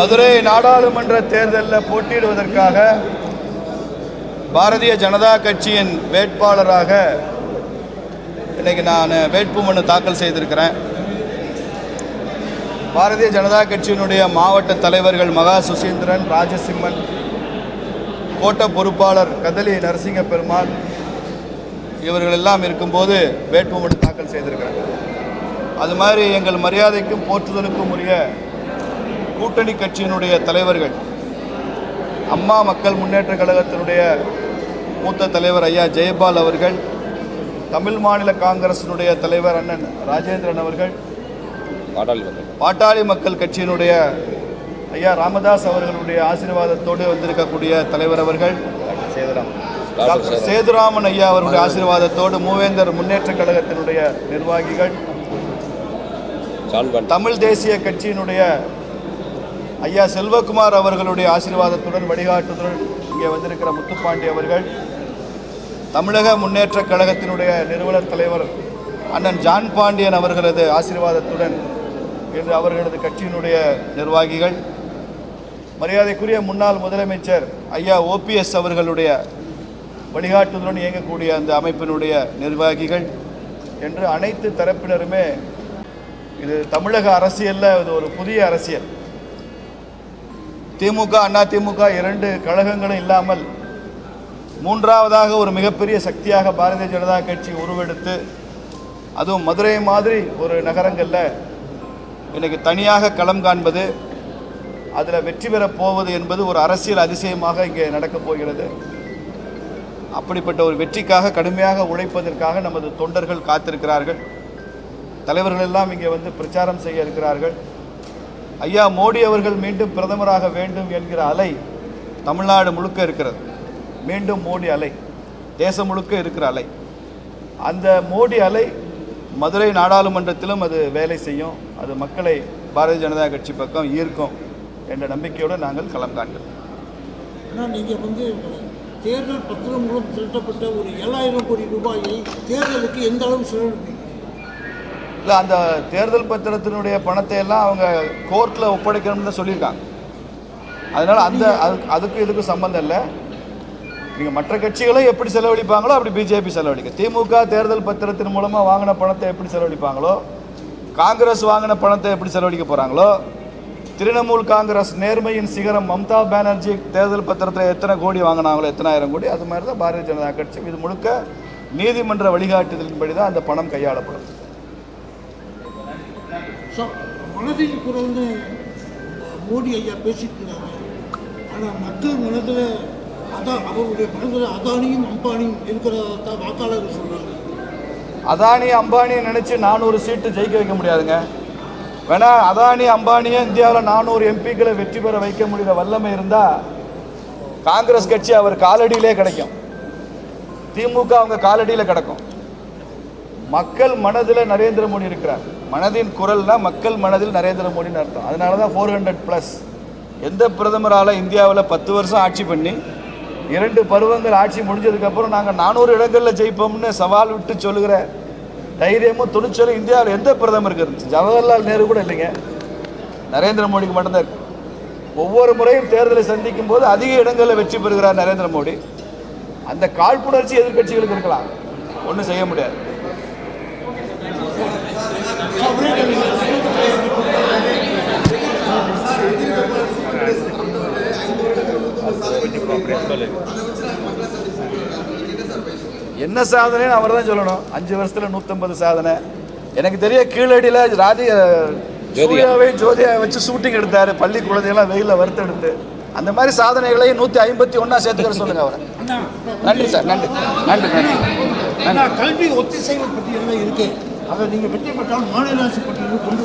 மதுரை நாடாளுமன்ற தேர்தலில் போட்டியிடுவதற்காக பாரதிய ஜனதா கட்சியின் வேட்பாளராக இன்னைக்கு நான் வேட்புமனு தாக்கல் செய்திருக்கிறேன். பாரதிய ஜனதா கட்சியினுடைய மாவட்ட தலைவர்கள் மகா சுசீந்திரன் ராஜசிம்மன் கோட்ட பொறுப்பாளர் கதலி நரசிங்க பெருமாள் இவர்கள் எல்லாம் இருக்கும்போது வேட்புமனு தாக்கல் செய்திருக்கிறேன். அது மாதிரி எங்கள் மரியாதைக்கும் போற்றுதலுக்கும் உரிய கூட்டணி கட்சியினுடைய தலைவர்கள் அம்மா மக்கள் முன்னேற்ற கழகத்தினுடைய மூத்த தலைவர் ஐயா ஜெயபால் அவர்கள் தமிழ் மாநில காங்கிரசினுடைய தலைவர் அண்ணன் ராஜேந்திரன் அவர்கள் பாட்டாளி மக்கள். பாட்டாளி மக்கள் கட்சியினுடைய ஐயா ராமதாஸ் அவர்களுடைய ஆசீர்வாதத்தோடு வந்திருக்கக்கூடிய தலைவர் அவர்கள் டாக்டர் சேதுராமன் ஐயா அவர்களுடைய ஆசீர்வாதத்தோடு மூவேந்தர் முன்னேற்ற கழகத்தினுடைய நிர்வாகிகள் தமிழ் தேசிய கட்சியினுடைய ஐயா செல்வகுமார் அவர்களுடைய ஆசீர்வாதத்துடன் வழிகாட்டுதலுடன் இங்கே வந்திருக்கிற முத்துப்பாண்டி அவர்கள் தமிழக முன்னேற்ற கழகத்தினுடைய நிறுவனர் தலைவர் அண்ணன் ஜான் பாண்டியன் அவர்களது ஆசீர்வாதத்துடன் இன்று அவர்களது கட்சியினுடைய நிர்வாகிகள் மரியாதைக்குரிய முன்னாள் முதலமைச்சர் ஐயா ஓபிஎஸ் அவர்களுடைய வழிகாட்டுதலுடன் இயங்கக்கூடிய அந்த அமைப்பினுடைய நிர்வாகிகள் என்று அனைத்து தரப்பினருமே இது தமிழக அரசியலில் இது ஒரு புதிய அரசியல். திமுக அண்ணா திமுக இரண்டு கழகங்களும் இல்லாமல் மூன்றாவதாக ஒரு மிகப்பெரிய சக்தியாக பாரதிய ஜனதா கட்சி உருவெடுத்து அதுவும் மதுரை மாதிரி ஒரு நகரங்களில் இன்னைக்கு தனியாக களம் காண்பது அதில் வெற்றி பெறப் போவது என்பது ஒரு அரசியல் அதிசயமாக இங்கே நடக்கப் போகிறது. அப்படிப்பட்ட ஒரு வெற்றிக்காக கடுமையாக உழைப்பதற்காக நமது தொண்டர்கள் காத்திருக்கிறார்கள். தலைவர்கள் எல்லாம் இங்கே வந்து பிரச்சாரம் செய்ய இருக்கிறார்கள். ஐயா மோடி அவர்கள் மீண்டும் பிரதமராக வேண்டும் என்கிற அலை தமிழ்நாடு முழுக்க இருக்கிறது. மீண்டும் மோடி அலை தேசம் முழுக்க இருக்கிற அலை. அந்த மோடி அலை மதுரை நாடாளுமன்றத்திலும் அது வேலை செய்யும். அது மக்களை பாரதிய ஜனதா கட்சி பக்கம் ஈர்க்கும் என்ற நம்பிக்கையோடு நாங்கள் களம் காண்கிறோம். ஆனால் நீங்கள் வந்து தேர்தல் பத்திரம் மூலம் திரட்டப்பட்ட ஒரு ஏழாயிரம் கோடி ரூபாயை தேர்தலுக்கு எந்த அளவு செலவு இல்லை அந்த தேர்தல் பத்திரத்தினுடைய பணத்தை எல்லாம் அவங்க கோர்ட்டில் ஒப்படைக்கணும்னு தான் சொல்லியிருக்காங்க. அதனால் அந்த அது- அதுக்கும் இதுக்கும் சம்மந்தம் இல்லை. நீங்கள் மற்ற கட்சிகளும் எப்படி செலவழிப்பாங்களோ அப்படி பிஜேபி செலவழிக்கும். திமுக தேர்தல் பத்திரத்தின் மூலமாக வாங்கின பணத்தை எப்படி செலவழிப்பாங்களோ காங்கிரஸ் வாங்கின பணத்தை எப்படி செலவழிக்க போகிறாங்களோ திரிணாமுல் காங்கிரஸ் நேர்மையின் சிகரம் மம்தா பானர்ஜி தேர்தல் பத்திரத்தில் எத்தனை கோடி வாங்கினாங்களோ எத்தனாயிரம் கோடி அது மாதிரி தான் பாரதிய ஜனதா கட்சி. இது முழுக்க நீதிமன்ற வழிகாட்டுதலின்படி தான் அந்த பணம் கையாளப்படும். ஸோ மனதில் வந்து மோடி ஐயா பேசியிருக்கிறாங்க. ஆனால் மக்கள் மனதில் அதான் அவருடைய மனதில் அதானியும் அம்பானியும் இருக்கிறதா தான் வாக்காளர்கள் சொல்கிறாங்க அதானி அம்பானியை நினச்சி நானூறு சீட்டு ஜெயிக்க வைக்க முடியாதுங்க. வேணா அதானி அம்பானியை இந்தியாவில் நானூறு எம்பிக்களை வெற்றி பெற வைக்க முடிகிற வல்லமை இருந்தால் காங்கிரஸ் கட்சி அவர் காலடியிலே கிடைக்கும். திமுக அவங்க காலடியில் கிடக்கும். மக்கள் மனதில் நரேந்திர மோடி இருக்கிறார். மனதின் குரல்னா மக்கள் மனதில் நரேந்திர மோடின்னு அர்த்தம். அதனால தான் ஃபோர் ஹண்ட்ரட் ப்ளஸ் எந்த பிரதமரால் இந்தியாவில் பத்து வருஷம் ஆட்சி பண்ணி இரண்டு பருவங்கள் ஆட்சி முடிஞ்சதுக்கப்புறம் நாங்கள் நானூறு இடங்களில் ஜெயிப்போம்னு சவால் விட்டு சொல்லுகிற தைரியமும் துணிச்சலும் இந்தியாவில் எந்த பிரதமருக்கு இருந்துச்சு? ஜவஹர்லால் நேரு கூட இல்லைங்க. நரேந்திர மோடிக்கு மட்டும்தான் ஒவ்வொரு முறையும் தேர்தலை சந்திக்கும் போது அதிக இடங்களில் வெற்றி பெறுகிறார் நரேந்திர மோடி. அந்த காழ்ப்புணர்ச்சி எதிர்க்கட்சிகளுக்கு இருக்கலாம். ஒன்றும் செய்ய முடியாது. என்ன சாதனைன்னு அவர் தான் சொல்லணும். அஞ்சு வருஷத்துல நூற்றம்பது சாதனை. எனக்கு தெரிய கீழடியில் ராஜ சூர்யாவை ஜோதியா வச்சு ஷூட்டிங் எடுத்தாரு. பள்ளி குழந்தைகள்லாம் வெயிலில் வறுத்தெடுத்து. அந்த மாதிரி சாதனைகளையும் நூற்றி ஐம்பத்தி ஒன்றா சேர்த்துக்கிற சொல்லுங்க அவரை. நன்றி சார் நன்றி. நன்றி நன்றி. அண்ணா கல்வி ஒத்திசைவு பட்டியலில் இருக்கு? அதை நீங்கள் வெற்றி பெற்றால் மாநில அரசு பட்டியலில் கொண்டு